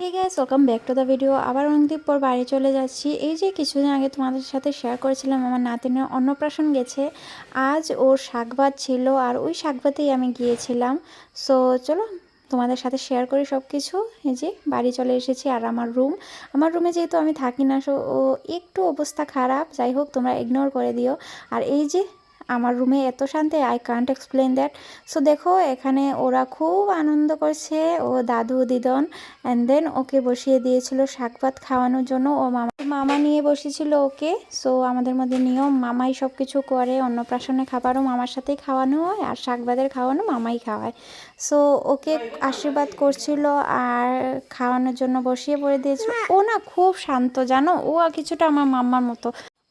Hey guys welcome back to the video আবার অনেকদিন পর বাড়ি চলে যাচ্ছি। এই যে কিছুদিন আগে তোমাদের সাথে শেয়ার করেছিলাম, আমার নাতিনের অন্নপ্রাশন গেছে। আজ ওর শাকভাত ছিল আর ওই শাকভাতেই আমি গিয়েছিলাম। সো চলো তোমাদের সাথে শেয়ার করি সব কিছু এই যে বাড়ি চলে এসেছি আর আমার রুম আমার রুমে যেহেতু আমি থাকি না সো ও একটু অবস্থা খারাপ। যাই হোক, তোমরা ইগনোর করে দিও। আর এই যে আমার রুমে এত শান্তি I can't explain that so দেখো, এখানে ওরা খুব আনন্দ করছে, ও দাদু, দিদন অ্যান্ড দেন ওকে বসিয়ে দিয়েছিল শাক ভাত খাওয়ানোর জন্য। ও মামা মামা নিয়ে বসেছিল ওকে। সো আমাদের মধ্যে নিয়ম, মামাই সব কিছু করে, অন্নপ্রাশনে খাবারও মামার সাথেই খাওয়ানো হয়, আর শাক ভাতের খাওয়ানো মামাই খাওয়ায়। সো ওকে আশীর্বাদ করছিল আর খাওয়ানোর জন্য বসিয়ে পড়ে দিয়েছিল। ও না খুব শান্ত, জানো? ও কিছুটা আমার মাম্মার মতো।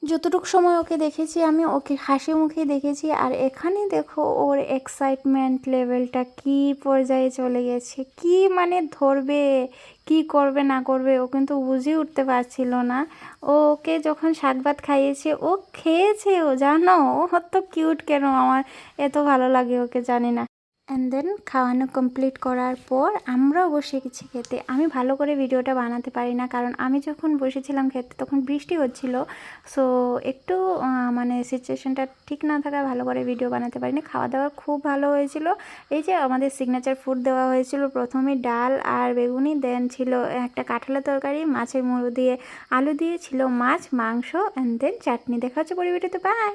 যতটুকু সময় ওকে দেখেছি, আমি ওকে হাসি মুখে দেখেছি। আর এখানে দেখো ওর এক্সাইটমেন্ট লেভেলটা কি পর্যায়ে চলে গেছে। কি মানে ধরবে, কি করবে, না করবে, ও কিন্তু বুঝে উঠতে পারছিল না। ওকে যখন শাক ভাত খাইয়েছে, ও খেয়েছে ও, জানো? ও হয়তো কিউট কেন? আমার এত ভালো লাগে ওকে, জানি না। অ্যান্ড দেন খাওয়ানো কমপ্লিট করার পর আমরাও বসে গেছি খেতে। আমি ভালো করে ভিডিওটা বানাতে পারি না, কারণ আমি যখন বসেছিলাম খেতে তখন বৃষ্টি হচ্ছিল। সো একটু মানে সিচুয়েশনটা ঠিক না থাকায় ভালো করে ভিডিও বানাতে পারিনি। খাওয়া দাওয়া খুব ভালো হয়েছিল। এই যে আমাদের সিগনেচার ফুড দেওয়া হয়েছিল, প্রথমে ডাল আর বেগুনি দেন ছিল একটা কাঁঠালের তরকারি, মাছের মুড়ো দিয়ে আলু দিয়ে ছিল মাছ, মাংস অ্যান্ড দেন চাটনি। দেখা হচ্ছে পরিবেটিতে। বাই